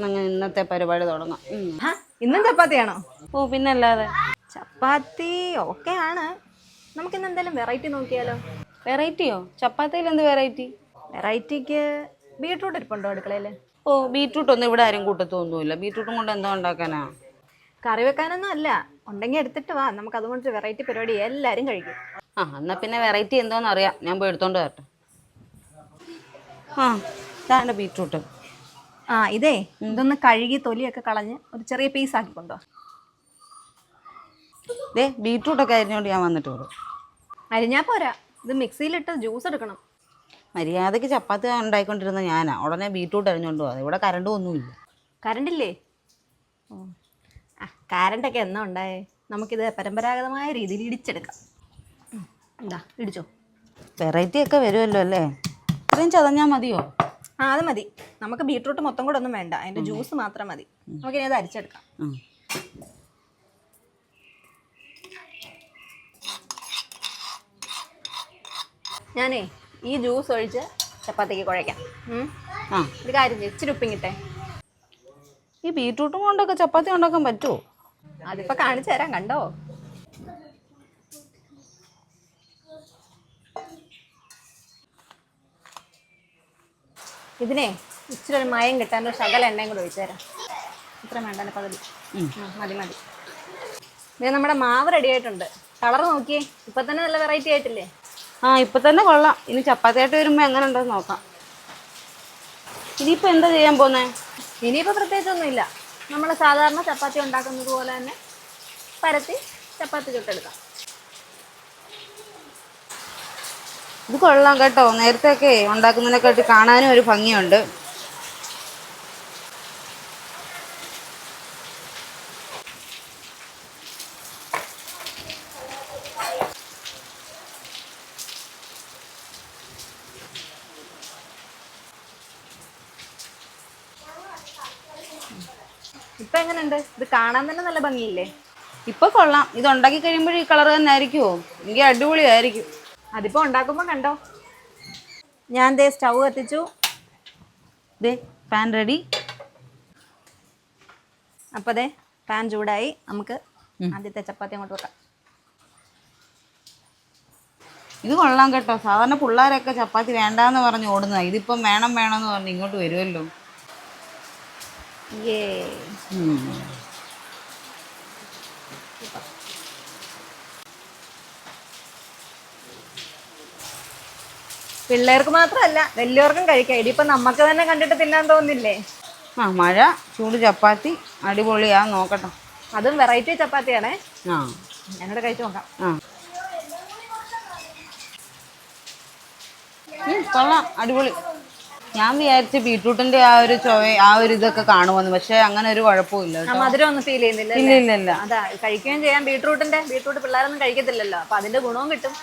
ഞാൻ ഇന്നത്തെ പരിപാടി തുടങ്ങാം. ഇന്നും ചപ്പാത്തിയാണോ? ഓ പിന്നെ പിന്നല്ലാതെ. ചപ്പാത്തി ഓക്കെ ആണ്. നമുക്ക് ഇന്ന് എന്തായാലും വെറൈറ്റി നോക്കിയാലോ? വെറൈറ്റിയോ ചപ്പാത്തിയിൽ എന്ത് വെറൈറ്റി വെറൈറ്റിക്ക് ബീട്രൂട്ട് ഇരിപ്പുണ്ടോ അടുക്കളയിൽ ഓ ബീട്രൂട്ട് ഒന്നും ഇവിടെ ആരും കൂട്ടത്തൊന്നുമില്ല. ബീട്രൂട്ടും കൊണ്ട് എന്താ ഉണ്ടാക്കാനാ? കറി വെക്കാനൊന്നും അല്ല. ഉണ്ടെങ്കിൽ എടുത്തിട്ട് വാ. നമുക്ക് അതുകൊണ്ട് വെറൈറ്റി പരിപാടി എല്ലാവരും കഴിക്കും. ആ എന്നാ പിന്നെ വെറൈറ്റി എന്തോന്ന് അറിയാം ഞാൻ പോയി എടുത്തോണ്ട് വരട്ടെ. ആ ഇതാണ് ബീട്രൂട്ട് ആ ഇതേ ഇതൊന്ന് കഴുകി തൊലിയൊക്കെ കളഞ്ഞ് ഒരു ചെറിയ പീസ് ആക്കി കൊണ്ടോ ദേ ബീട്രൂട്ടൊക്കെ അരിഞ്ഞോണ്ട് ഞാൻ വന്നിട്ട് വരും അരിഞ്ഞാ പോരാ. ഇത് മിക്സിയിലിട്ട് ജ്യൂസ് എടുക്കണം. മര്യാദയ്ക്ക് ചപ്പാത്തി ഉണ്ടായിക്കൊണ്ടിരുന്ന ഞാനാ. ഉടനെ ബീട്രൂട്ട് അരിഞ്ഞോണ്ട് പോകാം ഇവിടെ കറണ്ട് ഒന്നുമില്ല. കറണ്ടില്ലേ ആ കറണ്ടൊക്കെ എന്നാ ഉണ്ടായേ? നമുക്കിത് പരമ്പരാഗതമായ രീതിയിൽ ഇടിച്ചെടുക്കാം. എന്താ ഇടിച്ചോ. വെറൈറ്റി ഒക്കെ വരുമല്ലോ അല്ലേ? ഇത്രയും ചതഞ്ഞാൽ മതിയോ? ആ അത് മതി. നമുക്ക് ബീട്രൂട്ട് മൊത്തം കൂടെ ഒന്നും വേണ്ട. അതിന്റെ ജ്യൂസ് മാത്രം മതി. നമുക്ക് ഇനി അത് അരിച്ചെടുക്കാം. ഞാനേ ഈ ജ്യൂസ് ഒഴിച്ച് ചപ്പാത്തിക്ക് കുഴയ്ക്കാം. ഒരു കാര്യം ഇച്ചിരി ഉപ്പിങ്ങിട്ടെ ഈ ബീട്രൂട്ടും കൊണ്ടൊക്കെ ചപ്പാത്തി ഉണ്ടാക്കാൻ പറ്റുമോ അതിപ്പോ കാണിച്ചു തരാം കണ്ടോ? ഇതിനെ ഇച്ചിരി ഒരു മയം കിട്ടാൻ ഒരു ശകല എണ്ണയും കൂടെ ഒഴിച്ചു തരാം. ഇത്ര വേണ്ട പകുതി. മതി മതി. ഇത് നമ്മുടെ മാവ് റെഡി ആയിട്ടുണ്ട്. കളർ നോക്കിയേ. ഇപ്പൊ തന്നെ നല്ല വെറൈറ്റി ആയിട്ടില്ലേ? ആ ഇപ്പൊ തന്നെ കൊള്ളാം. ഇനി ചപ്പാത്തി ആയിട്ട് വരുമ്പോ എങ്ങനെ ഉണ്ടെന്ന് നോക്കാം. ഇനിയിപ്പോ എന്താ ചെയ്യാൻ പോന്നേ? ഒന്നും പ്രത്യേകിച്ചൊന്നുമില്ല. നമ്മൾ സാധാരണ ചപ്പാത്തി ഉണ്ടാക്കുന്നത് പോലെ തന്നെ പരത്തി ചപ്പാത്തി ചുട്ടെടുക്കാം. ഇത് കൊള്ളാം കേട്ടോ. നേരത്തെ ഒക്കെ ഉണ്ടാക്കുന്നതിനെക്കാട്ടി കാണാനും ഒരു ഭംഗിയുണ്ട്. ഇപ്പൊ എങ്ങനെയുണ്ട്? ഇത് കാണാൻ തന്നെ നല്ല ഭംഗിയില്ലേ? ഇപ്പൊ കൊള്ളാം. ഇത് ഉണ്ടാക്കി കഴിയുമ്പോഴേ ഈ കളർ തന്നെ ആയിരിക്കുമോ എനിക്ക് അടിപൊളിയായിരിക്കും. അതിപ്പോ ഉണ്ടാക്കുമ്പോ കണ്ടോ? ഞാൻ ദേ സ്റ്റൗ കത്തിച്ചു. ദേ പാൻ റെഡി. അപ്പൊ ദേ പാൻ ചൂടായി. നമുക്ക് ആദ്യത്തെ ചപ്പാത്തി അങ്ങോട്ട് വെക്കാം. ഇത് കൊള്ളാം കേട്ടോ. സാധാരണ പിള്ളേരൊക്കെ ചപ്പാത്തി വേണ്ടാന്ന് പറഞ്ഞ് ഓടുന്ന ഇതിപ്പം വേണം വേണമെന്ന് പറഞ്ഞ് ഇങ്ങോട്ട് വരുമല്ലോ. ഏ പിള്ളേർക്ക് മാത്രമല്ല വലിയവർക്കും കഴിക്കാം. ഇതിപ്പോ നമുക്ക് തന്നെ കണ്ടിട്ട് തിന്നാൻ തോന്നില്ലേ? ആ മഴ ചൂട് ചപ്പാത്തി അടിപൊളിയാ നോക്കട്ടെ. അതും വെറൈറ്റി ചപ്പാത്തിയാണേ. ആ. ഞാനിവിടെ കഴിച്ചു നോക്കാം. ആ. കൊള്ളാം അടിപൊളി. ഞാൻ വിചാരിച്ച ബീട്രൂട്ടിന്റെ ആ ഒരു ചൊവ ആ ഒരു ഇതൊക്കെ കാണുമെന്ന് പക്ഷെ അങ്ങനെ ഒരു കുഴപ്പമില്ല കേട്ടോ. മധുരം ഒന്നും ഫീൽ ചെയ്യുന്നില്ല ഇല്ല ഇല്ല ഇല്ല. അതാ കഴിക്കുകയും ചെയ്യാം. ബീട്രൂട്ടിന്റെ ബീട്രൂട്ട് പിള്ളേരൊന്നും കഴിക്കത്തില്ലല്ലോ. അപ്പൊ അതിന്റെ ഗുണവും കിട്ടും.